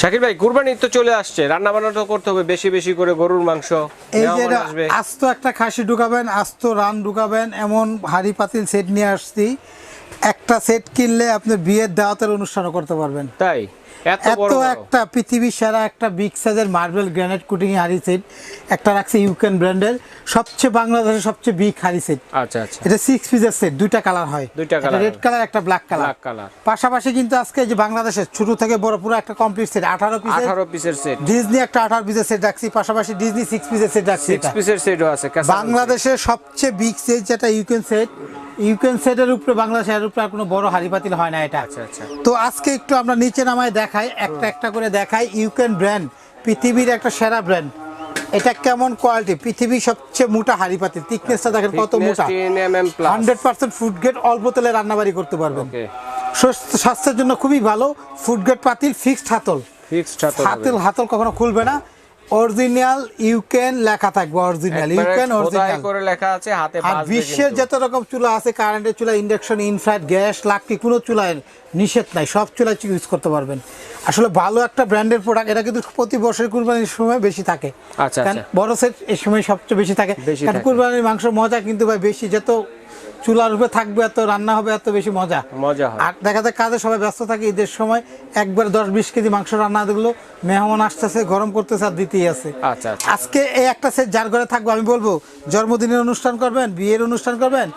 শাকির ভাই কুরবানি তো চলে আসছে। রান্না বান্না তো করতে হবে বেশি বেশি করে গরুর মাংস এই যে আস্ত একটা খাসি ঢুকাবেন আস্ত রান ঢুকাবেন এমন হাড়ি পাতিল সেট নিয়ে আসছি। একটা সেট কিনলে আপনি বিয়ের দাওয়াতের অনুষ্ঠানও করতে পারবেন। তাই? এত? একটা পৃথিবীর সেরা একটা বিগ সাইজের মার্বেল গ্রানাইট কুটিং হাড়ি সেট একটা রাখছে ইউকেন ব্র্যান্ডের সবচেয়ে বাংলাদেশের সবচেয়ে বিগ হাড়ি সেট আচ্ছা আচ্ছা। এটা সিক্স পিসের সেট দুইটা কালার হয়। দুইটা colour রেড কালার একটা ব্ল্যাক কালার Black color। পাশাপাশি কিন্তু আজকে যে বাংলাদেশের ছোট থেকে বড় পুরো একটা কমপ্লিট সেট আঠারো পিসের আঠারো পিসের সেট ডিজনি একটা আঠারো পিসের সেট রাখছি পাশাপাশি ডিজনি সিক্স পিসের সেট রাখছি সিক্স। পিসের সেটও আছে বাংলাদেশের সবচেয়ে বিগ সেট যেটা ইউকেন সেট ইউকেন সেটের উপরে বাংলাদেশের উপরে আর কোনো বড় হাড়ি পাতিল হয় না এটা আচ্ছা আচ্ছা। তো আজকে একটু আমরা নিচে নামায় দেখাই একটা একটা করে দেখাই ইউকেন ব্র্যান্ড পৃথিবীর একটা সেরা ব্র্যান্ড এটা কেমন কোয়ালিটি পৃথিবীর সবচেয়ে মোটা হাড়ি পাতিল। থিকনেসটা দেখেন কত মোটা। হান্ড্রেড পার্সেন্ট ফুড গ্রেড অল্প তেলে রান্নাবাড়ি করতে পারবেন। স্বাস্থ্যের জন্য খুবই ভালো। ফুড গ্রেড পাতিল ফিক্সড হাতল। ফিক্সড হাতল হাতল হাতল কখনো খুলবে না। অরিজিনাল ইউকেন লেখা থাকবে অরিজিনাল ইউকেন অরিজিনাল। করে লেখা আছে হাতে বিশ্বের যত রকম চুলা আছে কারেন্টের চুলা ইন্ডাকশন ইনফ্রাইড গ্যাস লাকড়ি কোনো চুলায় নিষেধ নাই সব চুলায় ইউজ করতে পারবেন। আসলে ভালো একটা ব্র্যান্ডের প্রোডাক্ট এটা কিন্তু প্রতি বছর কুরবানির সময় বেশি থাকে। আচ্ছা, আচ্ছা। বড় সেট এই সময় সবচেয়ে বেশি থাকে। থাকে। কুরবানির মাংস মজা কিন্তু ভাই বেশি যত চুলার উপরে থাকবে এত রান্না হবে এত বেশি মজা। মজা আর দেখা যায় কাজে সবাই ব্যস্ত থাকে ঈদের সময় একবার দশ বিশ কেজি মাংস রান্না দিলো মেহমান আসতেছে গরম করতেছে আর দিতেই আছে। আচ্ছা আচ্ছা। আজকে এই একটা সেট যার ঘরে থাকব আমি বলব জন্মদিনের অনুষ্ঠান করবেন বিয়ের অনুষ্ঠান করবেন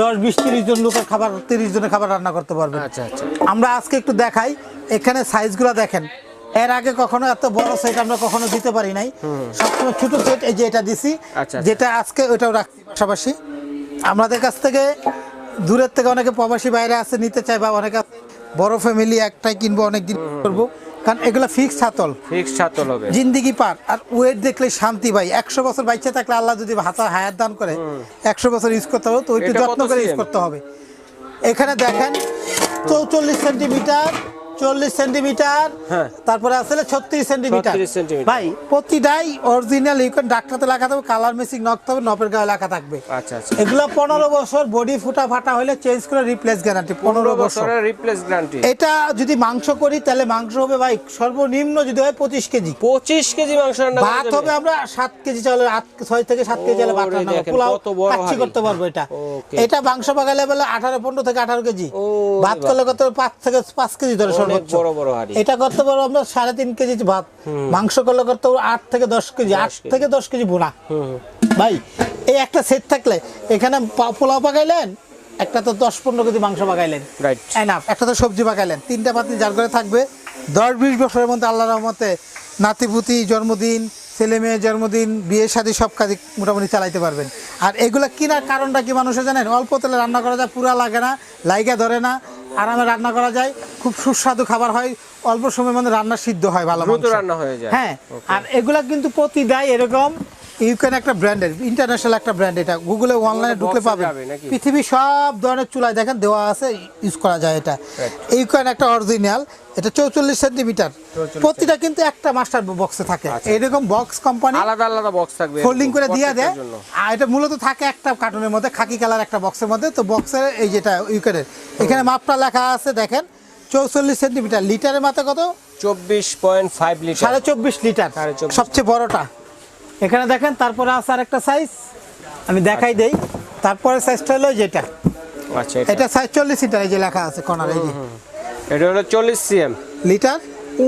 দশ বিশ তিরিশ জন লোকের খাবার তিরিশ জনের খাবার রান্না করতে পারবেন। আচ্ছা আচ্ছা। আমরা আজকে একটু দেখাই এখানে সাইজগুলো দেখেন। এর আগে কখনো এত বড় সেট আমরা কখনো দিতে পারি নাই। সবসময় ছোট সেট এই যে এটা দিছি আচ্ছা। যেটা আজকে ওইটাও রাখছি পাশাপাশি। আমাদের কাছ থেকে দূরের থেকে অনেকে প্রবাসী বাইরে আছে নিতে চায় বা অনেকে বড় ফ্যামিলি একটাই কিনবো অনেক দিন করব। কারণ এগুলো ফিক্স হাতল ফিক্সড হাতল হবে। জিন্দিগি পার। আর ওয়েট দেখলে শান্তি ভাই। একশো বছর বাইচে থাকলে আল্লাহ যদি হাতা হায়াত দান করে একশো বছর ইউজ করতে হবে তো এটা যত্ন করে ইউজ করতে হবে। এখানে দেখেন চৌচল্লিশ সেন্টিমিটার চল্লিশ সেন্টিমিটার হ্যাঁ। তারপরে আসলে ছত্রিশ সেন্টিমিটার। ভাই প্রতিটাই অরিজিনাল ইউকেন ডাক্তারতে লেখা থাকবে কালার মেসিং নকতে হবে নপের গায়ে লেখা থাকবে। আচ্ছা আচ্ছা। এগুলো পনেরো বছর বডি ফুটা ফাটা হলে চেঞ্জ করে রিপ্লেস গ্যারান্টি পনেরো বছর। রিপ্লেস গ্যারান্টি এটা যদি মাংস করি তাহলে মাংস হবে ভাই সর্বনিম্ন যদি হয় পঁচিশ কেজি। পঁচিশ কেজি মাংস ভাত হবে আমরা সাত কেজি চাউলের আট ছয় থেকে সাত কেজি চালে ভাত রান্না পোলাও হাঁড়ি। করতে পারব এটা। এটা মাংস পাকালে বলে আঠারো পনেরো থেকে আঠারো কেজি। ভাত। করলে কত? পাঁচ থেকে পাঁচ কেজি ধরে সর্বোচ্চ বড় বড় হাঁড়ি। এটা করতে পারব আমরা সাড়ে তিন কেজি ভাত। মাংস করলে করতে পারব আট থেকে দশ কেজি আট থেকে দশ কেজি বোনা। ভাই এই একটা সেট থাকলে এখানে পোলাও পাকাইলেন একটা তো দশ পনেরো কেজি মাংস পাকাইলেন। রাইট এনাফ একটা তো সবজি পাকাইলেন। তিনটা পাতি যার করে থাকবে দশ বিশ বছরের মধ্যে আল্লাহ রহমতে নাতিপুতি জন্মদিন ছেলে মেয়ের জন্মদিন বিয়ে শাদী সব কাজই মোটামুটি চালাইতে পারবেন। আর এগুলো কেনার কারণটা কি মানুষে জানেন? অল্প তেলে রান্না করা যায় পুরা লাগে না লাইগা ধরে না আরামে রান্না করা যায় খুব সুস্বাদু খাবার হয় অল্প সময়ের মধ্যে রান্না সিদ্ধ হয় ভালো রান্না হয়ে যায়। হ্যাঁ আর এগুলা কিন্তু প্রতি দেয় এরকম ইউকেন একটা ব্র্যান্ডের ইন্টারন্যাশনাল একটা ব্র্যান্ড এটা। গুগলে অনলাইনে ঢুকলে এ পাবেন। পৃথিবীর সব ধরনের চুলায় দেখেন দেওয়া আছে ইউজ করা যায় এটা। ইউকেন একটা অরিজিনাল এটা চৌচল্লিশ সেন্টিমিটার প্রতিটা কিন্তু একটা মাস্টার বক্সে থাকে। এরকম বক্স কোম্পানি আলাদা আলাদা বক্স থাকবে ফোল্ডিং করে দিয়ে দেয়। আর এটা মূলত থাকে একটা কার্টুনের মধ্যে খাকি কালার একটা বক্সের মধ্যে। তো বক্সের এই যেটা ইউকেনের এখানে মাপটা লেখা আছে দেখেন। চৌচল্লিশ সেন্টিমিটার লিটারের মাথা কত? চব্বিশ পয়েন্ট ফাইভ লিটার সাড়ে চব্বিশ লিটার। সবচেয়ে বড়টা। এখানে দেখেন তারপরে আছে আর একটা সাইজ আমি দেখাই দেই। তারপরে সাইজটা হলো যেটা। আচ্ছা এটা। সাইজ চল্লিশ লিটার এই যে লেখা আছে কর্নার এই যে। এটা হলো চল্লিশ সিএম লিটার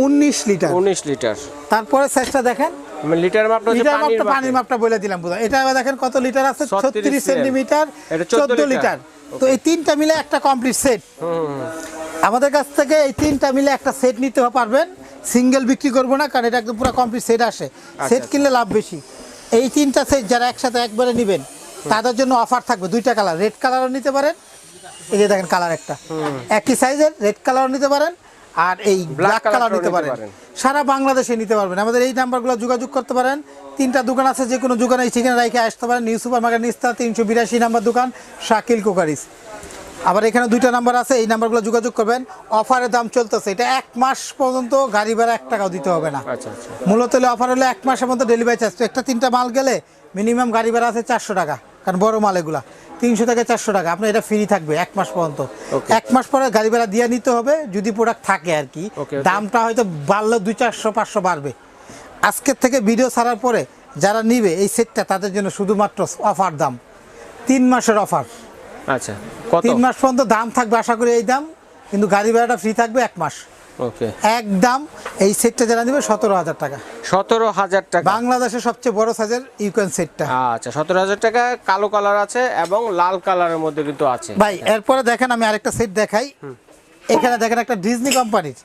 উনিশ লিটার উনিশ লিটার তারপরে সাইজটা দেখেন। লিটার মাপটা লিটার পানির মাপটা পানির মাপটা বলে দিলাম বুঝা এটা এবার দেখেন কত লিটার আছে? 36 ছত্রিশ সেন্টিমিটার এটা 14 চোদ্দ লিটার তো এই তিনটা মিলে একটা কমপ্লিট সেট। আমাদের কাছ থেকে এই তিনটা মিলে একটা সেট নিতে পারবেন। সিঙ্গেল বিক্রি করব না কারণ এটা একদম পুরো কমপ্লিট সেট আসে। সেট কিনলে লাভ বেশি। এই তিনটা সেট যারা একসাথে একবারে নেবেন তাদের জন্য অফার থাকবে দুইটা কালার রেড কালারও নিতে পারেন এই যে দেখেন কালার একটা। একই সাইজের রেড কালারও নিতে পারেন আর এই ব্ল্যাক কালার নিতে পারেন। পারেন। সারা বাংলাদেশে নিতে পারবেন। আমাদের এই নাম্বারগুলো যোগাযোগ করতে পারেন। তিনটা দোকান আছে যে কোনো দোকানে ঠিকানা রেখে আসতে পারেন। নিউ সুপার মার্কেট নিস্তা তিনশো বিরাশি নাম্বার দোকান শাকিল কোকারিস। আবার এখানে দুইটা নাম্বার আছে এই নাম্বারগুলো যোগাযোগ করবেন। অফারের দাম চলতেছে। এটা এক মাস পর্যন্ত গাড়ি ভাড়া এক টাকাও দিতে হবে না। আচ্ছা আচ্ছা। মূলত অফার হলে এক মাসের মধ্যে ডেলিভারি চার্জ তো একটা তিনটা মাল গেলে মিনিমাম গাড়ি ভাড়া আছে চারশো টাকা। কারণ বড় মাল এগুলা। তিনশো থেকে চারশো টাকা। আপনার এটা ফ্রি থাকবে এক মাস পর্যন্ত। এক মাস পরে গাড়ি ভাড়া দিয়ে নিতে হবে যদি প্রোডাক্ট থাকে আর কি. দামটা হয়তো বাড়লে দুই চারশো পাঁচশো বাড়বে। আজকের থেকে ভিডিও ছাড়ার পরে যারা নিবে এই সেটটা তাদের জন্য শুধুমাত্র অফার দাম। তিন মাসের অফার আচ্ছা কত? তিন মাস পর্যন্ত দাম থাকবে আশা করি এই দাম কিন্তু গাড়ি ভাড়াটা ফ্রি থাকবে এক মাস। ওকে। একদম এই সেটটা যারা নেবে সতেরো হাজার টাকা। সতেরো হাজার টাকা। বাংলাদেশের সবচেয়ে বড় সাইজের ইউকেন সেটটা আচ্ছা সতেরো হাজার টাকা কালো কালার আছে এবং লাল কালারের মধ্যে কিন্তু আছে। ভাই এরপরে দেখেন আমি আরেকটা সেট দেখাই। এখানে দেখেন একটা ডিজনি কোম্পানির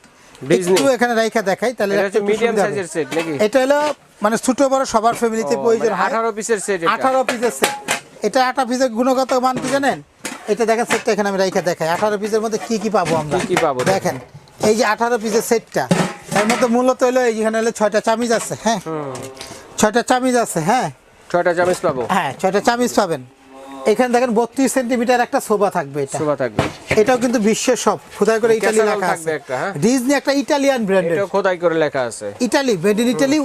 ডিজনি? এখানে রাইখা দেখাই তাহলে মিডিয়াম সাইজের সেট নাকি? এটা হলো মানে ছোট বড় সবার ফ্যামিলিতে প্রয়োজন হয়। আঠারো পিসের সেট আঠারো পিসের সেট এটা আঠারো পিসের গুণগত মান কি জানেন? এটা দেখেন সেটটা এখানে আমি রাইখা দেখাই। আঠারো পিসের মধ্যে কি কি পাবো আমরা? কি পাবো? দেখেন। এই যে আঠারো পিসের সেটটা এর মধ্যে মূলত হলো এইখানে হলো ছয়টা চামিজ আছে হ্যাঁ? ছয়টা চামিজ আছে হ্যাঁ? ছয়টা চামচ পাবো। হ্যাঁ ছয়টা চামিজ পাবেন। এখানে দেখেন বত্রিশ সেন্টিমিটার একটা শোভা থাকবে এটা। শোভা থাকবে। এটাও কিন্তু বিশ্বের সব। খোদাই করে ইটালি লেখা আছে। একটা, হ্যাঁ? ডিজনি একটা ইটালিয়ান ব্র্যান্ড এটাও খোদাই করে লেখা আছে। Italy made in Italy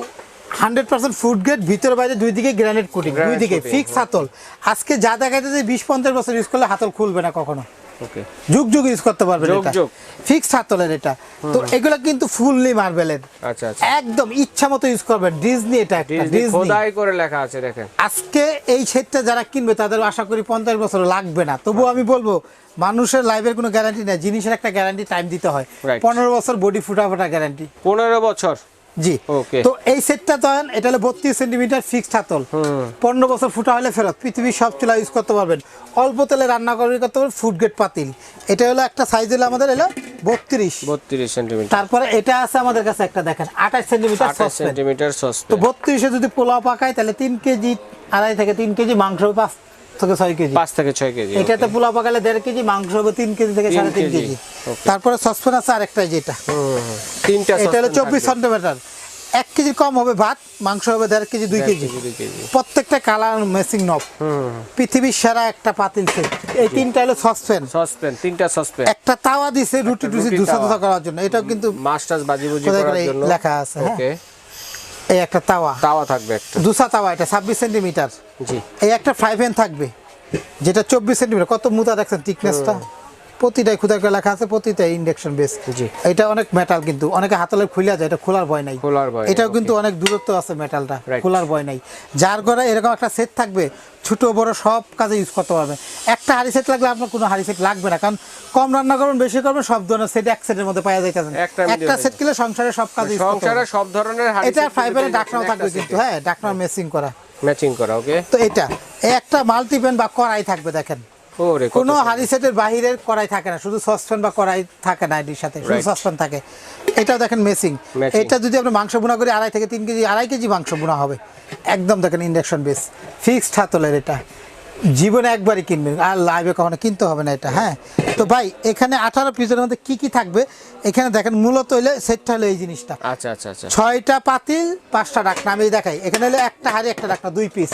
hundred percent food grade ভিতর বাইরে দুই দিকে গ্রানাইট কোটিং দুই দিকে ফিক্স হাতল। আজকে যা দেখা বিশ পঞ্চাশ বছর ইউজ করলে হাতল খুলবে না কখনো। যুগ যুগ ইউজ করতে পারবেন এটা। ফিক্স হাতলের এটা। তো এগুলো কিন্তু ফুললি মার্বেলের আচ্ছা আচ্ছা। একদম ইচ্ছা মতো ইউজ করবেন। ডিজনি এটা একটা ডিজনি ডিজনি খোদাই করে লেখা আছে দেখেন। আজকে এই সেটটা যারা কিনবে তাদের আশা করি পঞ্চাশ বছর লাগবে না। তবুও আমি বলব মানুষের লাইফের কোনো গ্যারান্টি নাই। জিনিসের একটা গ্যারান্টি টাইম দিতে হয়। Right. পনেরো বছর বডি ফুটা ফাটা গ্যারান্টি পনেরো বছর। জি. তো এই সেটটা এটা হলো বত্রিশ সেন্টিমিটার ফিক্সড হাতল। পনেরো বছর ফুটা হলে ফেরত পৃথিবীর সব চুলা ইউজ করতে পারবেন। অল্প তেলে রান্না করে করতে পারবেন ফুড গ্রেড পাতিল। এটা হলো একটা সাইজ হলো আমাদের এলো বত্রিশ। বত্রিশ সেন্টিমিটার। তারপরে এটা আছে আমাদের কাছে একটা দেখেন আঠাশ সেন্টিমিটার আঠাশ সেন্টিমিটার তো বত্রিশে যদি পোলাও পাকায় তাহলে তিন কেজি আড়াই থেকে তিন কেজি মাংস পাঁচ থেকে ছয় কেজি। পাঁচ থেকে ছয় কেজি এটাতে পোলাও পাকালে দেড় কেজি মাংস হবে তিন কেজি থেকে সাড়ে তিন কেজি, তারপরে সসপেন আছে আরেকটা যেটা। তিনটা এটা হলো চব্বিশ সেন্টিমিটার। এক কেজি কম হবে ভাত মাংস হবে দেড় কেজি দুই কেজি। প্রত্যেকটা কালার মেসিং নব পৃথিবীর সেরা একটা পাতিল সেট এই তিনটা হলো সসপেন সসপেন তিনটা সসপেন একটা তাওয়া দিছে রুটি রুটি দুসা দুসা করার জন্য। এটাও কিন্তু মাস্টার্স বাজি বুজি কোথায় করার জন্য। লেখা আছে, হ্যাঁ। ওকে। এই একটা তাওয়া। তাওয়া থাকবে একটা। দুসা তাওয়া এটা ছাব্বিশ সেন্টিমিটার। জি। এই একটা ফ্রাই প্যান থাকবে যেটা চব্বিশ সেন্টিমিটার। কত মুতা দেখছেন থিকনেসটা প্রতিটাই খুদার করে লেখা আছে প্রতিটাই ইন্ডাকশন বেস জি। এটা অনেক মেটাল কিন্তু অনেকে হাতলে খুলে যায় এটা খোলার ভয় নাই। খোলার ভয় এটাও কিন্তু অনেক দূরত্ব আছে মেটালটা খোলার ভয় নাই। যার ঘরে এরকম একটা সেট থাকবে ছোট বড় সব কাজে ইউজ করতে পারবেন একটা হাড়ি সেট লাগলে আপনার কোনো হাড়ি সেট লাগবে না কারণ কম রান্না করবেন বেশি করবেন সব ধরনের সেট এক সেটের মধ্যে পাওয়া যাইতেছেন একটা একটা সেট। কিনলে সংসারে সব কাজে সংসারে সব ধরনের হাড়ি এটা ফাইবারের ডাকনাও থাকবে কিন্তু হ্যাঁ ডাকনার মেসিং করা। ম্যাচিং করা ওকে তো এটা একটা মাল্টিপ্যান বা কড়াই থাকবে দেখেন। কোনো। হাড়ি সেটের বাহিরের কড়াই থাকে না শুধু সসপ্যান বা কড়াই থাকে না এটির সাথে শুধু. সসপ্যান থাকে। এটাও দেখেন মেসিং এটা যদি আপনি মাংস বোনা করি আড়াই থেকে তিন কেজি আড়াই কেজি মাংস বোনা হবে। একদম দেখেন ইন্ডাকশন বেস ফিক্সড হাতলের এটা। জীবনে একবারই কিনবেন। আর লাইভে কখনো কিনতে হবে না এটা হ্যাঁ? তো ভাই এখানে আঠারো পিসের মধ্যে কি কি থাকবে? এখানে দেখেন মূলত হইলে সেটটা হলো এই জিনিসটা। আচ্ছা আচ্ছা আচ্ছা। ছয়টা পাতিল পাঁচটা ডাকনা আমি দেখাই। এখানে হলো একটা হাড়ি একটা ডাকনা দুই পিস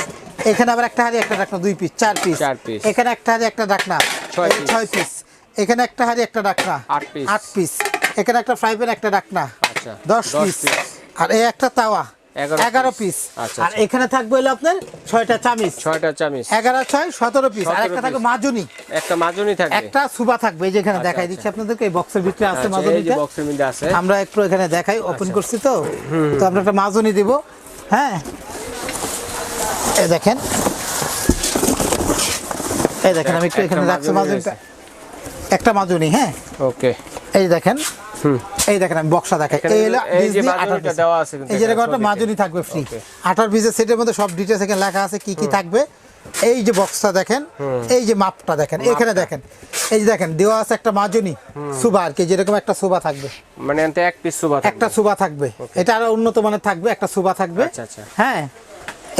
এখানে আবার একটা হাড়ি একটা ডাকনা দুই পিস চার পিস চার piece। এখানে একটা হাড়ি একটা ডাকনা। ছয় ছয় পিস এখানে একটা হাড়ি একটা ডাকনা। আট piece। আট পিস এখানে একটা ফ্রাই প্যান একটা ডাকনা। আচ্ছা, দশ পিস আর এই একটা তাওয়া। এগারো। পিস আচ্ছা, আর আচ্ছা। এখানে থাকবে হলো আপনার ছয়টা চামিচ। ছয়টা চামিচ। এগারো ছয় সতেরো পিস আর একটা থাকবে মাজুনি। একটা মাজুনি থাকবে। একটা সুবা থাকবে এই যে এখানে আচ্ছা, দেখাই। দিচ্ছি আপনাদেরকে এই বক্সের ভিতরে আছে মাজুনিটা। বক্সের মধ্যে আছে। আমরা একটু এখানে দেখাই ওপেন করছি তো। তো আমরা একটা মাজনি দিব। হ্যাঁ? এই দেখেন। এই দেখেন আমি একটু এখানে রাখছি মাজনি মাজনিটা। একটা মাজনি হ্যাঁ? ওকে। এই দেখেন। এই দেখেন আমি বক্সা দেখাই। এই হলো। দেওয়া আছে এই একটা। থাকবে ফ্রি পিসের সেটের মধ্যে সব এখানে লেখা আছে কি কি থাকবে। এই যে বক্সটা দেখেন এই যে মাপটা দেখেন এখানে দেখেন। এই যে দেখেন দেওয়া আছে একটা মাজনি সুবা আর কি যেরকম একটা সুবা থাকবে। মানে এক পিস সুবা একটা সুবা থাকবে। এটা আরও উন্নত মানের থাকবে একটা সুবা থাকবে। আচ্ছা, আচ্ছা। হ্যাঁ।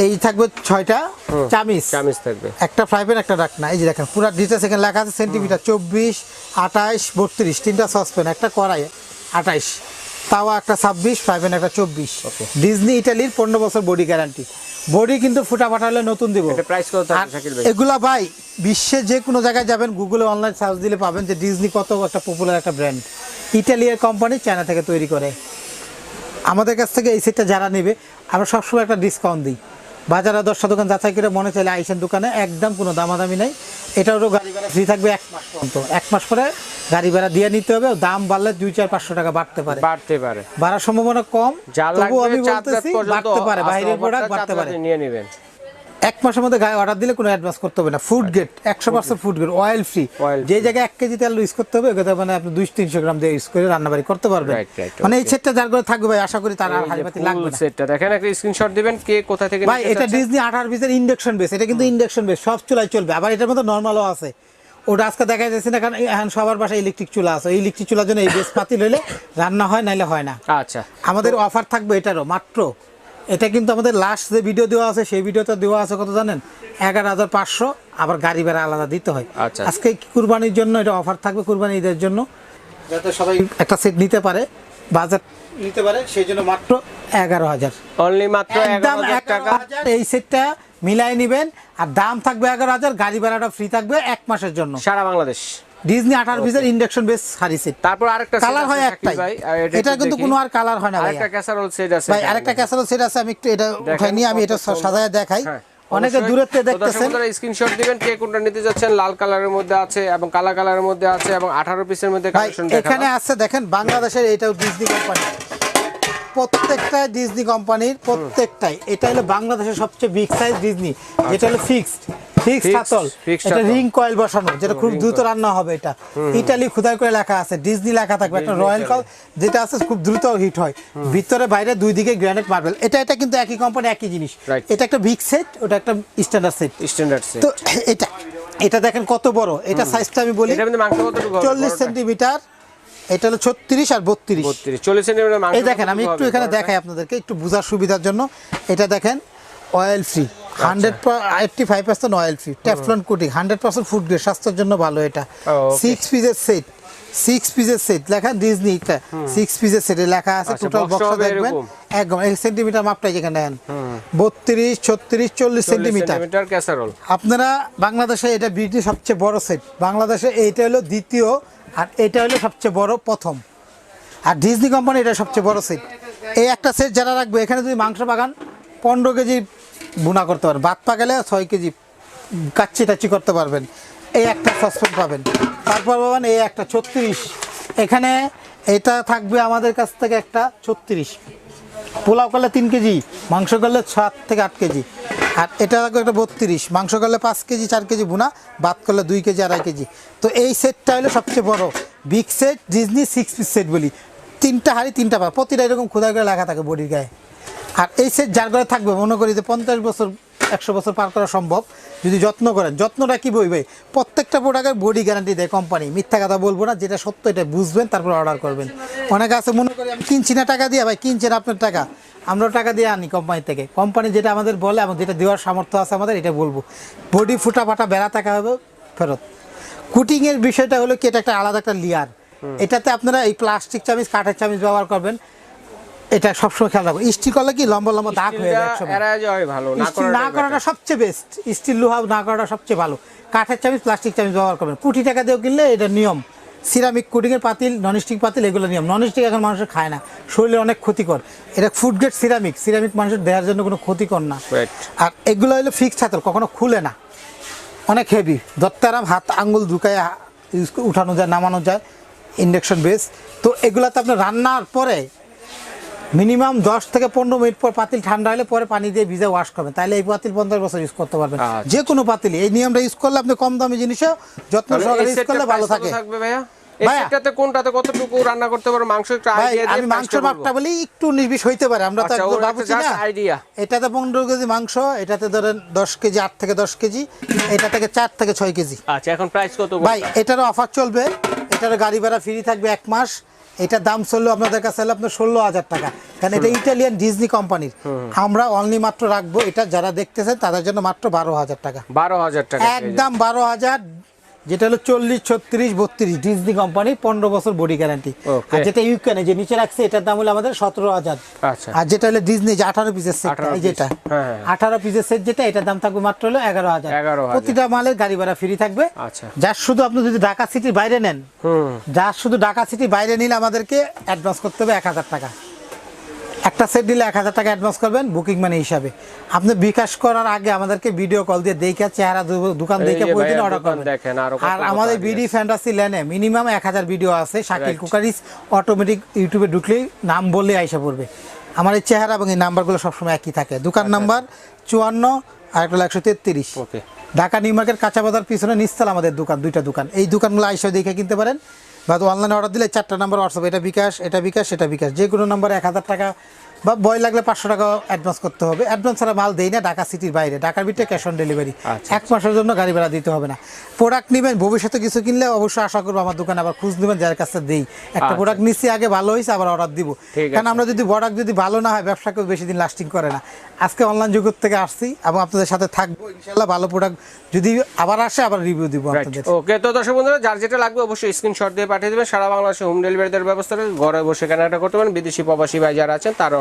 এই থাকবে ছয়টা চামিচ। চামিচ থাকবে। একটা ফ্রাই প্যান একটা ডাকনা এই যে দেখেন পুরো ডিটেলস এখানে লেখা আছে সেন্টিমিটার চব্বিশ আঠাইশ বত্রিশ তিনটা সসপ্যান একটা কড়াই আঠাইশ। তাওয়া একটা ছাব্বিশ ফ্রাই প্যান একটা চব্বিশ। ডিজনি ইটালির পনেরো বছর বডি গ্যারান্টি বডি কিন্তু ফুটা ফাটালে নতুন দিব। এটা প্রাইস কত আর থাকবে শাকিল ভাই? এগুলা ভাই বিশ্বে যে কোনো জায়গায় যাবেন গুগলে অনলাইন সার্চ দিলে পাবেন যে ডিজনি কত একটা পপুলার একটা ব্র্যান্ড ইটালিয়ার কোম্পানি চায়না থেকে তৈরি করে। আমাদের কাছ থেকে এই সেটটা যারা নেবে আমরা সবসময় একটা ডিসকাউন্ট দিই। বাজারে দশটা দোকান যাচাই করে মনে চাইলে আইসেন দোকানে একদম কোনো দামাদামি নেই। এটারও গাড়ি ভাড়া ফ্রি থাকবে এক মাস পর্যন্ত। এক মাস পরে গাড়ি ভাড়া দিয়ে নিতে হবে দাম বাড়লে দুই চার পাঁচশো টাকা বাড়তে পারে। বাড়তে পারে। বাড়ার সম্ভাবনা কম তবুও আমি বলতেছি বাড়তে পারে বাইরে বাইরের প্রোডাক্ট বাড়তে পারে। নিয়ে নেবেন। এক মাসের মধ্যে গায়ে অর্ডার দিলে কোনো অ্যাডভান্স করতে হবে না। ফুড গেট একশো percent food grade oil free যে জায়গায় এক কেজি তেল ইউজ করতে হবে ওটা মানে আপনি দুই তিনশো গ্রাম দিয়ে ইউজ করে রান্নাবাড়ি করতে পারবেন। মানে এই সেটটা যার করে থাকবে ভাই আশা করি তার আর হালপাতি লাগবে না। সেটটা দেখেন একটা স্ক্রিনশট দিবেন কে কোথা থেকে ভাই এটা। ডিজনি আঠার পিসের ইন্ডাকশন বেস এটা কিন্তু ইন্ডাকশন বেস সব চুলায় চলবে। আবার এটার মধ্যে নর্মালও আছে। ওটা আজকে দেখা যাচ্ছে না কারণ এখন সবার বাসায় ইলেকট্রিক চুলা আছে। ইলেকট্রিক চুলার জন্য এই বেস পাতি লইলে রান্না হয় নাইলে হয় না। আচ্ছা। আমাদের অফার থাকবে এটারও মাত্র এটা কিন্তু আমাদের লাস্ট যে ভিডিও দেওয়া আছে সেই ভিডিওতে দেওয়া আছে কত জানেন? এগারো হাজার পাঁচশো আবার গাড়ি ভাড়া আলাদা দিতে হয়। আচ্ছা। আজকে কুরবানির জন্য এটা অফার থাকবে কুরবানি ঈদের জন্য? যাতে সবাই একটা সেট নিতে পারে বাজার নিতে পারে সেই জন্য মাত্র এগারো হাজার। অনলি মাত্র একদম টাকা। এই সেটটা মিলাই নিবেন আর দাম থাকবে এগারো হাজার গাড়ি ভাড়াটা ফ্রি থাকবে এক মাসের জন্য। সারা বাংলাদেশ। ডিজনি আঠারো পিসের ইন্ডাকশন বেস শাড়ি সেট তারপর আরেকটা কালার হয় একটাই। এটা কিন্তু কোনো আর কালার হয় না ভাই আরেকটা ক্যাসারোল সেট আছে ভাই আরেকটা ক্যাসারো সেট আছে আমি একটু এটা উঠাই নিয়ে আমি এটা সাজায় দেখাই। হ্যাঁ, অনেকে। দূরের থেকে দেখতেছেন। বন্ধুরা স্ক্রিনশট দিবেন কে কোনটা নিতে যাচ্ছেন লাল কালারের মধ্যে আছে এবং কালা কালারের মধ্যে আছে এবং 18 পিসের মধ্যে কালেকশন কালেকশন এখানে আছে। দেখেন বাংলাদেশের এটাও ডিজনি কোম্পানি প্রত্যেকটাই ডিজনি কোম্পানির প্রত্যেকটাই। এটা হলো বাংলাদেশের সবচেয়ে বিগ সাইজ ডিজনি যেটা হলো ফিক্সড ফিক্সড হাতল এটা রিং কয়েল বসানো যেটা খুব দ্রুত রান্না হবে এটা। ইটালি খুদাই করে লেখা আছে ডিজনি লেখা থাকবে একটা রয়্যাল কল যেটা আছে খুব দ্রুত হিট হয়। ভিতরে বাইরে দুই দিকে গ্রানাইট মার্বেল এটা এটা কিন্তু একই কোম্পানি একই জিনিস। এটা একটা বিগ সেট ওটা একটা স্ট্যান্ডার্ড সেট স্ট্যান্ডার্ড সেট তো এটা এটা দেখেন কত বড়। এটা সাইজটা আমি বলি চল্লিশ সেন্টিমিটার এটা হলো ছত্রিশ আর বত্রিশ। 32 40 সেন্টিমিটার মাংস এই দেখেন আমি একটু এখানে দেখাই আপনাদেরকে একটু বোঝার সুবিধার জন্য। এটা দেখেন oil free hundred eighty five percent oil free Teflon coating hundred percent food grade স্বাস্থ্যের জন্য ভালো এটা। সিক্স পিসের সেট সিক্স পিসের সেট লেখা ডিজনি এটা সিক্স পিসের সেটে লেখা আছে আচ্ছা, টোটাল দেখবেন। একদম এক সেন্টিমিটার মাপটাই যেখানে দেখেন বত্রিশ ছত্রিশ চল্লিশ সেন্টিমিটার সেন্টিমিটার আপনারা বাংলাদেশে এটা বিটি সবচেয়ে বড় সেট বাংলাদেশে এইটা হলো দ্বিতীয় আর এটা হলো সবচেয়ে বড় প্রথম। আর ডিজনি কোম্পানি এটা সবচেয়ে বড় সেট এই একটা সেট যারা রাখবে, এখানে যদি মাংস বাগান পনেরো কেজি বুনা করতে পারবেন ভাত পাকালে ছয় কেজি কাচ্চি টাচ্চি করতে পারবেন। এই একটা সসপেন পাবেন। তারপর পাবেন এই একটা ছত্রিশ। এখানে এটা থাকবে আমাদের কাছ থেকে একটা ছত্রিশ। পোলাও করলে তিন কেজি, মাংস করলে সাত থেকে আট কেজি। আর এটা লাগবে একটা বত্রিশ। মাংস করলে পাঁচ কেজি, চার কেজি বুনা ভাত করলে দুই কেজি, আড়াই কেজি। তো এই সেটটা হলো সবচেয়ে বড়। Big set Disney six piece set বলি। তিনটা হাড়ি, তিনটা পা, প্রতিটা এরকম খোদা করে লেখা থাকে বডির গায়ে। আর এই সেট যার ঘরে থাকবে, মনে করি যে পঞ্চাশ বছর, একশো বছর পার করা সম্ভব। যদি যত্ন করেন, যত্নটা কি বইবে প্রত্যেকটা প্রোডাক্টের বডি গ্যারান্টি দেয় কোম্পানি মিথ্যা কথা বলব না, যেটা সত্য এটা বুঝবেন, তারপর অর্ডার করবেন। অনেকে আছে, মনে করি আমি কিনছি না টাকা দিয়ে, ভাই, কিনছেন আপনার টাকা। আমরা টাকা দিয়ে আনি কোম্পানি থেকে। কোম্পানি যেটা আমাদের বলে এবং যেটা দেওয়ার সামর্থ্য আছে আমাদের এটা বলব। বডি ফুটা ফাটা বেড়া টাকা হবে ফেরত। কুটিংয়ের বিষয়টা হলো কি এটা একটা আলাদা একটা লেয়ার এটাতে আপনারা এই প্লাস্টিক চামিচ কাঠের চামিচ ব্যবহার করবেন। এটা সবসময় খেয়াল রাখবেন। স্টিল করলে কি লম্বা লম্বা দাগ হয়ে যায় ভালো স্টিল না করাটা সবচেয়ে বেস্ট স্টিল লোহা না করাটা সবচেয়ে ভালো। কাঠের চামিচ প্লাস্টিক চামিচ ব্যবহার করবেন। কোটি টাকা দিয়েও কিনলে এটা নিয়ম। সিরামিক কুটিংয়ের পাতিল ননস্টিক পাতিল এগুলো নিয়ম। ননস্টিক এখন মানুষের খায় না। শরীরে অনেক ক্ষতিকর। এটা ফুড গ্রেড সিরামিক। সিরামিক মানুষের দেওয়ার জন্য কোনো ক্ষতিকর না. আর এগুলো হলো ফিক্সড হাতল কখনো খুলে না। অনেক হেভি দত্তারাম হাত আঙ্গুল ঢুকায় ইউজ উঠানো যায় নামানো যায় ইন্ডাকশন বেস তো এগুলাতে আপনার রান্নার পরে মিনিমাম দশ থেকে পনেরো মিনিট পর পাতিল ঠান্ডা হলে পরে পানি দিয়ে ভিজে ওয়াশ করবেন। তাহলে এই পাতিল পঞ্চাশ বছর ইউজ করতে পারবেন। আচ্ছা। যে কোনো পাতিল এই নিয়মটা ইউজ করলে আপনি কম দামি জিনিসও যত্ন সহকারে ইউজ করলে ভালো থাকে। ভাইয়া? এই কোনটাতে কতটুকু রান্না করতে পারো? মাংস একটু ভাই আইডিয়া আমি মাংসের মাপটা বলি একটু উনিশ হইতে পারে। আমরা তো আচ্ছা, একদম বাবুচি না। idea। এটাতে পনেরো কেজি মাংস এটাতে ধরেন দশ কেজি আট থেকে দশ কেজি এটা থেকে চার থেকে ছয় কেজি। আচ্ছা এখন প্রাইস কত ভাই এটারও অফার চলবে। এটার গাড়ি ভাড়া ফ্রি থাকবে এক মাস। এটার দাম চলল আপনাদের কাছে আপনার ষোলো হাজার টাকা। কারণ এটা ইটালিয়ান ডিজনি কোম্পানির আমরা অনলি মাত্র রাখব এটা যারা দেখতেছেন তাদের জন্য মাত্র বারো হাজার টাকা। বারো হাজার টাকা একদম বারো হাজার যেটা হলো চল্লিশ ছত্রিশ বত্রিশ ডিজনি কোম্পানি পনেরো বছর বডি গ্যারান্টি আর যেটা ইউক্রেনে যে নিচে রাখছে এটার দাম হলো আমাদের সতেরো হাজার। আচ্ছা। আর যেটা হলো ডিজনি যে আঠারো পিসের সেট এই যেটা। হ্যাঁ, হ্যাঁ। আঠারো পিসের সেট যেটা এটার দাম থাকবে মাত্র হলো এগারো হাজার। প্রতিটা মালের গাড়ি ভাড়া ফ্রি থাকবে। আচ্ছা। যার শুধু আপনি যদি ঢাকা সিটির বাইরে নেন যার শুধু ঢাকা সিটির বাইরে নিলে আমাদেরকে অ্যাডভান্স করতে হবে এক হাজার টাকা। একটা সেট দিলে এক হাজার টাকা অ্যাডভান্স করবেন বুকিং মানে হিসাবে। আপনি বিকাশ করার আগে আমাদেরকে ভিডিও কল দিয়ে দেখে চেহারা দোকান দেখে প্রতিদিন অর্ডার করবেন। আরও আমাদের বিডি ফ্যান্টাসি লেনে মিনিমাম এক হাজার ভিডিও আছে। শাকিল কুকারিস অটোমেটিক ইউটিউবে ঢুকলেই নাম বললে আইসা পড়বে। আমার এই চেহারা এবং এই নাম্বারগুলো সবসময় একই থাকে। দোকান আচ্ছা, নাম্বার চুয়ান্ন আর একটা একশো তেত্রিশ। ওকে ঢাকা নিউ মার্কেট কাঁচা বাজার পিছনে নিস্তাল আমাদের দোকান দুইটা দোকান। এই দোকানগুলো আইসা দেখে কিনতে পারেন। বা অনলাইনে অর্ডার দিলে চারটা নাম্বার হোয়াটসঅ্যাপ এটা বিকাশ এটা বিকাশ এটা বিকাশ। যে কোনো নাম্বার এক হাজার টাকা বা বয় লাগলে পাঁচশো টাকা অ্যাডভান্স করতে হবে। অ্যাডভান্স ছাড়া মাল দেই না ঢাকা সিটির বাইরে। ঢাকার ভিতরে ক্যাশ অন ডেলিভারি আচ্ছা, এক মাসের জন্য গাড়ি ভাড়া দিতে হবে না। প্রোডাক্ট নেবেন ভবিষ্যতে কিছু কিনলে অবশ্যই আশা করব আমার দোকানে আবার খুঁজ নেবেন যার কাছে দেই। একটা আচ্ছা। প্রোডাক্ট নিচ্ছি আগে ভালো হয়েছে আবার অর্ডার দিব। কারণ আমরা যদি প্রোডাক্ট যদি ভালো না হয় ব্যবসা কেউ বেশি দিন লাস্টিং করে না। আজকে অনলাইন জগৎ থেকে আসছি এবং আপনাদের সাথে থাকব ইনশাল্লাহ ভালো প্রোডাক্ট যদি আবার আসে আবার রিভিউ দিব আপনাদের। ওকে তো দর্শক বন্ধুরা যার যেটা লাগবে অবশ্যই স্ক্রিনশট দিয়ে পাঠিয়ে দেবেন। সারা বাংলাদেশে হোম ডেলিভারি দেওয়ার ব্যবস্থা ঘরে বসে কেনাকাটা করতে পারেন। বিদেশি প্রবাসী ভাই যারা আছেন তারা